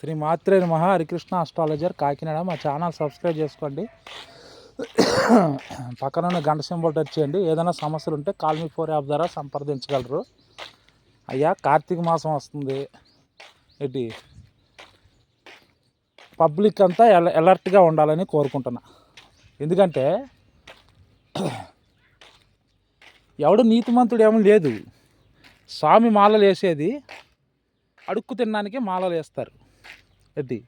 శ్రీ మాత్రే మహా హరికృష్ణ అస్ట్రాలజర్ కాకినాడ మా channel subscribe చేసుకోండి. పక్కన ఉన్న గంట సింబల్ టచ్ చేయండి. ఏదైనా సమస్యలు ఉంటే కాల్మీ ఫోర్ యాప్ ద్వారా సంప్రదించగలరు. అయ్యా కార్తీక మాసం వస్తుంది. ఏంటి? పబ్లిక్ అంతా ఎల అలర్ట్గా ఉండాలని కోరుకుంటున్నా. ఎందుకంటే ఎవడు నీతిమంతుడు ఏమీ లేదు. స్వామి మాలలు వేసేది అడుక్కు తినడానికి మాలలు వేస్తారు. అది.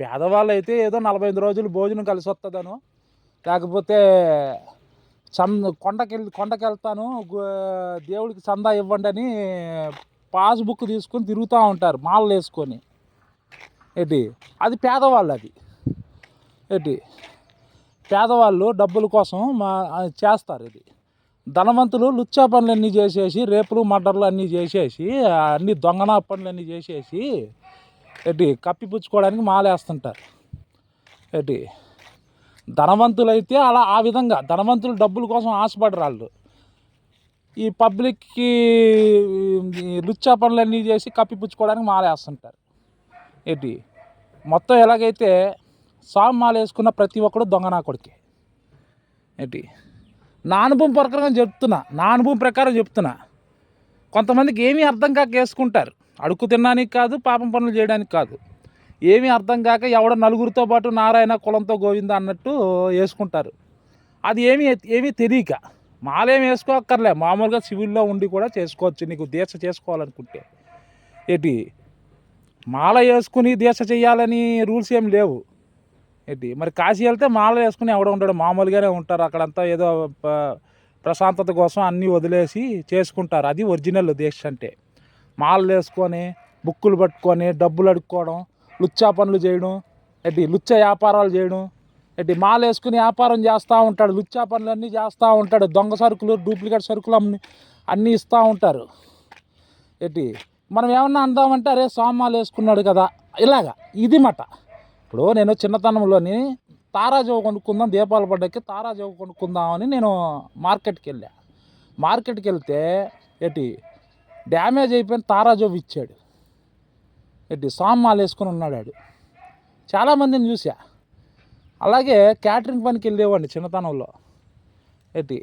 పేదవాళ్ళు అయితే ఏదో నలభై ఐదు రోజులు భోజనం కలిసి వస్తుందను లేకపోతే చంద కొండకెళ్ళి కొండకెళ్తాను దేవుడికి చందా ఇవ్వండి అని పాస్బుక్ తీసుకొని తిరుగుతూ ఉంటారు మాలలు వేసుకొని. ఏంటి అది పేదవాళ్ళు అది. ఏంటి పేదవాళ్ళు డబ్బుల కోసం మా చేస్తారు ఇది ధనవంతులు లుచ్చా పనులు అన్నీ చేసేసి రేపులు మర్డర్లు అన్నీ చేసేసి అన్ని దొంగనా పనులు అన్నీ చేసేసి ఎట్టి కప్పిపుచ్చుకోవడానికి మాలేస్తుంటారు. ఎట్టి ధనవంతులు అయితే అలా ఆ విధంగా ధనవంతులు డబ్బుల కోసం ఆశపడరు వాళ్ళు. ఈ పబ్లిక్కి లుచ్చా పనులన్నీ చేసి కప్పిపుచ్చుకోవడానికి మాలేస్తుంటారు. ఏంటి మొత్తం ఎలాగైతే సామ్ మాల వేసుకున్న ప్రతి ఒక్కడు దొంగ నా కొడుకే. ఏంటి నా అనుభవం ప్రకారం చెప్తున్నా నా అనుభవం ప్రకారం చెప్తున్నా. కొంతమందికి ఏమీ అర్థం కాక వేసుకుంటారు. అడుక్కు తినడానికి కాదు పాపం పనులు చేయడానికి కాదు. ఏమీ అర్థం కాక ఎవడ నలుగురితో పాటు నారాయణ కులంతో గోవింద అన్నట్టు వేసుకుంటారు. అది ఏమీ ఏమీ తెలియక. మాలేం వేసుకోక్కర్లే. మామూలుగా సివిల్లో ఉండి కూడా చేసుకోవచ్చు. నీకు దీక్ష చేసుకోవాలనుకుంటే. ఏంటి? మాల వేసుకుని దీక్ష చేయాలని రూల్స్ ఏం లేవు. ఏంటి? మరి కాశీ వెళ్తే మాల వేసుకుని ఎవడ ఉండడు. మామూలుగానే ఉంటారు. అక్కడంతా ఏదో ప్రశాంతత కోసం అన్నీ వదిలేసి చేసుకుంటారు. అది ఒరిజినల్ దీక్ష అంటే. మాలలు వేసుకొని బుక్కులు పట్టుకొని డబ్బులు అడుక్కోవడం లుచ్చా పనులు చేయడం ఏంటి లుచ్చ వ్యాపారాలు చేయడం ఏంటి మాల వేసుకుని వ్యాపారం చేస్తూ ఉంటాడు లుచ్చా పనులు అన్నీ చేస్తూ ఉంటాడు దొంగ సరుకులు డూప్లికేట్ సరుకులు అన్ని అన్నీ ఇస్తూ ఉంటారు. ఎట్టి మనం ఏమన్నా అందామంటే అరే సోమాలు వేసుకున్నాడు కదా ఇలాగా ఇది మాట. ఇప్పుడు నేను చిన్నతనంలోని తారాజోవు కొనుక్కుందాం దీపాలు పండగకి తారాజోవు కొనుక్కుందామని నేను మార్కెట్కి వెళ్ళా. మార్కెట్కి వెళ్తే ఎట్టి డ్యామేజ్ అయిపోయిన తారాజోబ్ ఇచ్చాడు. ఏంటి సామాలు వేసుకొని ఉన్నాడు ఆడు. చాలామందిని చూసా అలాగే క్యాటరింగ్ పనికి వెళ్ళేవాడిని చిన్నతనంలో. ఏంటి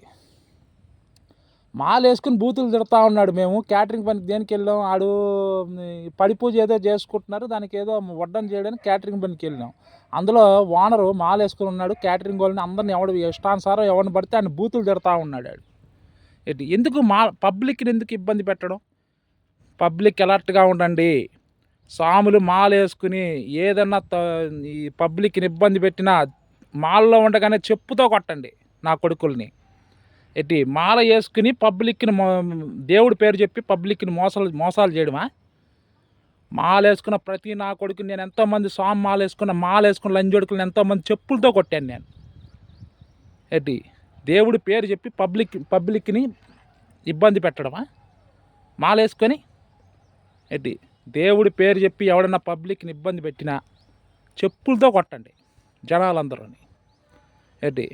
మాలు వేసుకుని బూతులు తిడతా ఉన్నాడు మేము. క్యాటరింగ్ పనికి దేనికి వెళ్ళాం? ఆడు ఈ పడి పూజ ఏదో చేసుకుంటున్నారు. దానికి ఏదో వడ్డం చేయడానికి క్యాటరింగ్ పనికి వెళ్ళాం. అందులో ఓనరు మాలు వేసుకుని ఉన్నాడు. క్యాటరింగ్ వాళ్ళని అందరిని ఎవడు ఇష్టానుసారం ఎవరిని పడితే ఆయన బూతులు తిడతా ఉన్నాడు ఆడు. ఏంటి ఎందుకు మా పబ్లిక్ని ఎందుకు ఇబ్బంది పెట్టడం? పబ్లిక్ అలర్ట్గా ఉండండి. సాములు మాల వేసుకుని ఏదన్నా త- ఈ పబ్లిక్ని ఇబ్బంది పెట్టినా మాల్లో ఉండగానే చెప్పుతో కొట్టండి నా కొడుకుల్ని. ఎట్టి మాల వేసుకుని పబ్లిక్ని మో దేవుడి పేరు చెప్పి పబ్లిక్ని మోసాలు మోసాలు చేయడమా? మాలేసుకున్న ప్రతి నా కొడుకుని నేను ఎంతోమంది స్వామి మాలేసుకున్న మాలేసుకున్న మాల ఎంతోమంది చెప్పులతో కొట్టాను నేను. ఎట్టి దేవుడి పేరు చెప్పి పబ్లిక్ పబ్లిక్ని ఇబ్బంది పెట్టడమా? మాలేసుకొని వేసుకొని దేవుడి పేరు చెప్పి ఎవడన్నా పబ్లిక్ని ఇబ్బంది పెట్టినా చెప్పులతో కొట్టండి జనాలందరూని. ఏంటి?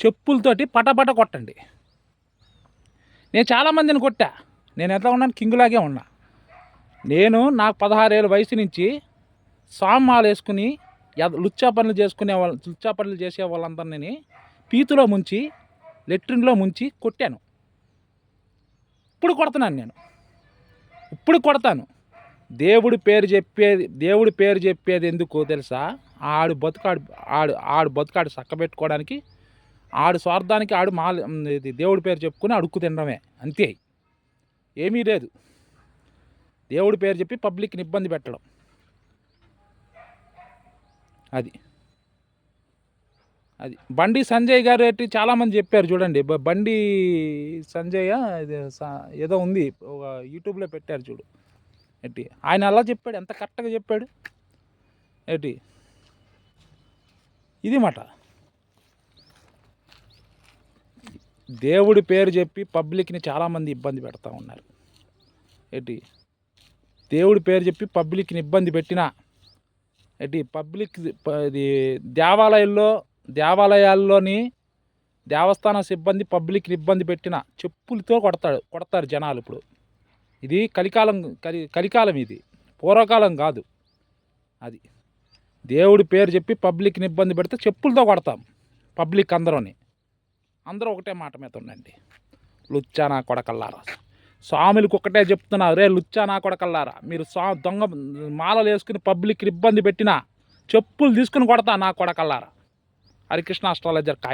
చెప్పులతోటి పటపట కొట్టండి. నేను చాలామందిని కొట్టా. నేను ఎట్లా ఉన్నాను? కింగులాగే ఉన్నా. నేను నాకు పదహారేళ్ళ వయసు నుంచి సామాలు వేసుకుని లుచ్చా పనులు చేసుకునే వాళ్ళ లుచ్చా పనులు చేసే వాళ్ళందరినీ పీతులో ముంచి లెట్రిన్లో ముంచి కొట్టాను. ఇప్పుడు కొడుతున్నాను నేను. ఇప్పుడు కొడతాను. దేవుడి పేరు చెప్పేది దేవుడి పేరు చెప్పేది ఎందుకో తెలుసా? ఆడు బతుకాడు ఆడు ఆడు బతుకాడు చక్కబెట్టుకోవడానికి ఆడు స్వార్థానికి ఆడు మా దేవుడి పేరు చెప్పుకొని అడుక్కు తినడమే అంతే. ఏమీ లేదు. దేవుడి పేరు చెప్పి పబ్లిక్ని ఇబ్బంది పెట్టడం. అది. అది బండి సంజయ్ గారు ఏంటి చాలామంది చెప్పారు చూడండి. బండి సంజయ్ ఇది ఏదో ఉంది. ఒక యూట్యూబ్లో పెట్టారు చూడు. ఏంటి? ఆయన అలా చెప్పాడు. ఎంత కరెక్ట్గా చెప్పాడు? ఏంటి? ఇది మాట. దేవుడి పేరు చెప్పి పబ్లిక్ని చాలామంది ఇబ్బంది పెడతా ఉన్నారు. ఏంటి? దేవుడి పేరు చెప్పి పబ్లిక్ని ఇబ్బంది పెట్టినా ఏంటి? పబ్లిక్ ఇది దేవాలయాల్లో దేవాలయాల్లోని దేవస్థాన సిబ్బంది పబ్లిక్ని ఇబ్బంది పెట్టిన చెప్పులతో కొడతాడు కొడతారు జనాలు ఇప్పుడు. ఇది కలికాలం కలి కలికాలం ఇది. పూర్వకాలం కాదు. అది. దేవుడి పేరు చెప్పి పబ్లిక్ని ఇబ్బంది పెడితే చెప్పులతో కొడతాం పబ్లిక్ అందరూని. అందరూ ఒకటే మాట మీద ఉండండి. లుచ్చా నా కొడకల్లారా. స్వాములకు ఒకటే చెప్తున్నారు రే లుచ్చా నా కొడకల్లారా మీరు స్వా దొంగ మాలలు వేసుకుని పబ్లిక్ ఇబ్బంది పెట్టినా చెప్పులు తీసుకుని కొడతా నా కొడకల్లారా. హరికృష్ణ అస్ట్రాలజర్ కాకి